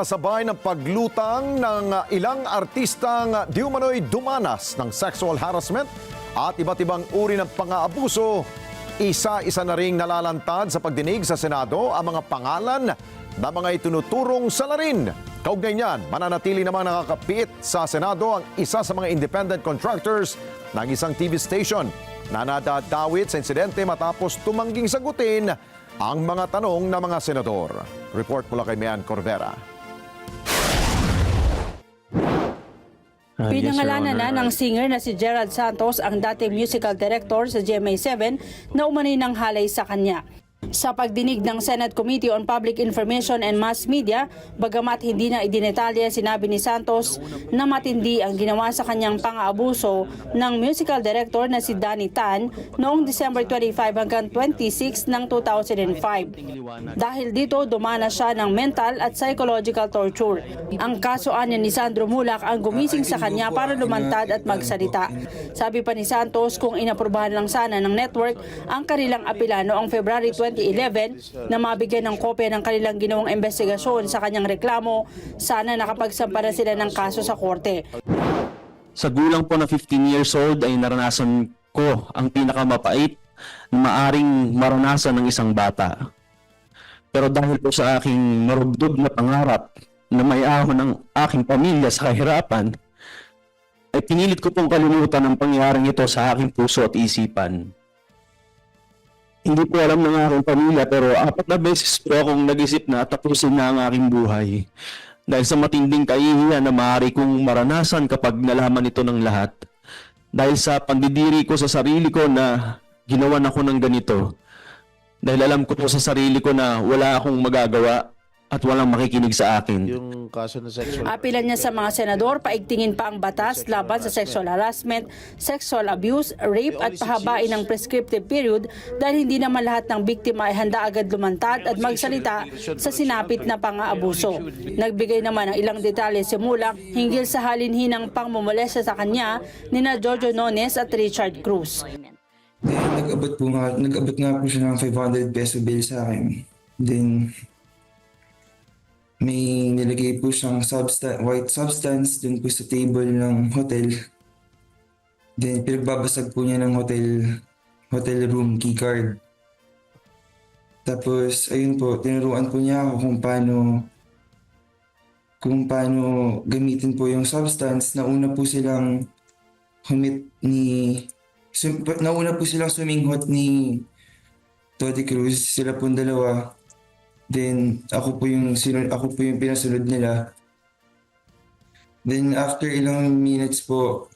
kasabay ng paglutang ng uh, ilang artistang di umano'y dumanas ng sexual harassment at iba't ibang uri ng pang-aabuso. Isa-isa na ring nalalantad sa pagdinig sa Senado ang mga pangalan na mga itunuturong salarin. Kaugnay niyan, mananatili namang nakakapiit sa Senado ang isa sa mga independent contractors ng isang TV station na nadadawit sa insidente matapos tumangging sagutin ang mga tanong ng mga senador. Report mula kay Mian Corvera. Uh, yes, Your Pinangalanan na Honor. ng singer na si Gerald Santos ang dating musical director sa GMA7 na umano'y ng halay sa kanya. Sa pagdinig ng Senate Committee on Public Information and Mass Media, bagamat hindi na idinetalye, sinabi ni Santos na matindi ang ginawa sa kanyang pang-aabuso ng musical director na si Danny Tan noong December 25 hanggang 26 ng 2005. Dahil dito, dumana siya ng mental at psychological torture. Ang kaso anya ni Sandro Mulak ang gumising sa kanya para lumantad at magsalita. Sabi pa ni Santos kung inaprubahan lang sana ng network ang kanilang apela noong February 2011 na mabigyan ng kopya ng kanilang ginawang investigasyon sa kanyang reklamo, sana nakapagsampa na sila ng kaso sa korte. Sa gulang po na 15 years old ay naranasan ko ang pinakamapait na maaring maranasan ng isang bata. Pero dahil po sa aking marugdog na pangarap na may ahon ng aking pamilya sa kahirapan, ay pinilit ko pong kalimutan ang pangyayaring ito sa aking puso at isipan. Hindi po alam ng aking pamilya pero apat na beses po akong nag-isip na tapusin na ang aking buhay. Dahil sa matinding kahihiyan na maaari kong maranasan kapag nalaman ito ng lahat. Dahil sa pandidiri ko sa sarili ko na ginawan ako ng ganito. Dahil alam ko po sa sarili ko na wala akong magagawa at walang makikinig sa akin. yung kaso ng sexual Apilan niya sa mga senador, paigtingin pa ang batas laban sa sexual harassment, sexual abuse, rape at pahabain ng prescriptive period dahil hindi naman lahat ng biktima ay handa agad lumantad at magsalita sa sinapit na pang-aabuso. Nagbigay naman ng ilang detalye si Mulak hinggil sa halinhinang pangmumulesa sa kanya ni na Jojo Nones at Richard Cruz. Then, nag-abot po nga, nag-abot nga po siya ng 500 peso bill sa akin. Then, may nilagay po siyang substan- white substance dun po sa table ng hotel. Then, pinagbabasag po niya ng hotel, hotel room keycard. Tapos, ayun po, tinuruan po niya ako kung paano kung paano gamitin po yung substance. Nauna po silang humit ni Sum, nauna po silang suminghot ni Toddy Cruz, sila pong dalawa. Then ako po yung sinun, ako po yung pinasunod nila. Then after ilang minutes po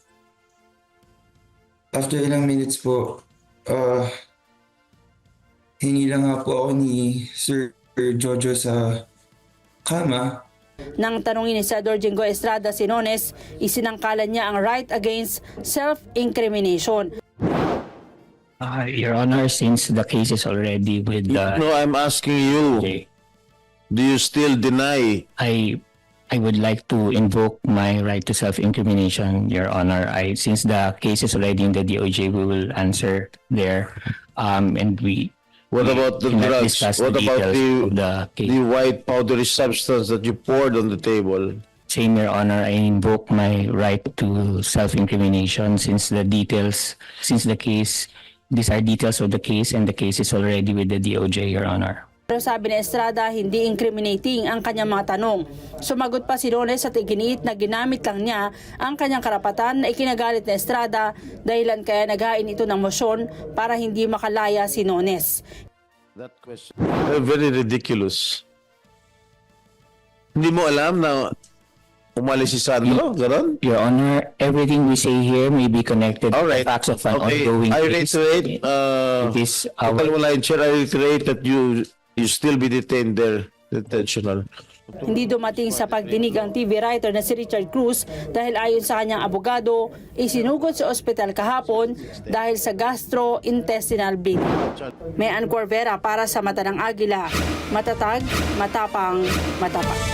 after ilang minutes po uh, hingi lang po ako ni Sir Jojo sa kama Nang tanungin ni Senador Jingo Estrada Sinones, isinangkalan niya ang right against self-incrimination. Uh, Your Honor, since the case is already with the no i'm asking you do you still deny I I would like to invoke my right to self-incrimination, Your Honor. I since the case is already in the DOJ, we will answer there. Um, and we what about the cannot drugs discuss what the about details the the case. the white powdery substance that you poured on the table Same, Your Honor. I invoke my right to self-incrimination since the details, since the case, these are details of the case, and the case is already with the DOJ, Your Honor. Pero sabi ni Estrada, hindi incriminating ang kanyang mga tanong. Sumagot pa si Nones at iginiit na ginamit lang niya ang kanyang karapatan na ikinagalit ni Estrada dahilan kaya naghain ito ng motion para hindi makalaya si Nones. that question very ridiculous hindi mo alam na umalis si Sandro ganon Your Honor, everything we say here may be connected all to the right facts of an okay ongoing i case. reiterate uh It is Total our, wala in chair. I reiterate that you you still be detained there, detentional. Hindi dumating sa pagdinig ang TV writer na si Richard Cruz dahil ayon sa kanyang abogado, isinugod sa ospital kahapon dahil sa gastrointestinal bleeding. May Ann Corvera para sa Mata ng Agila. Matatag, matapang, matapat.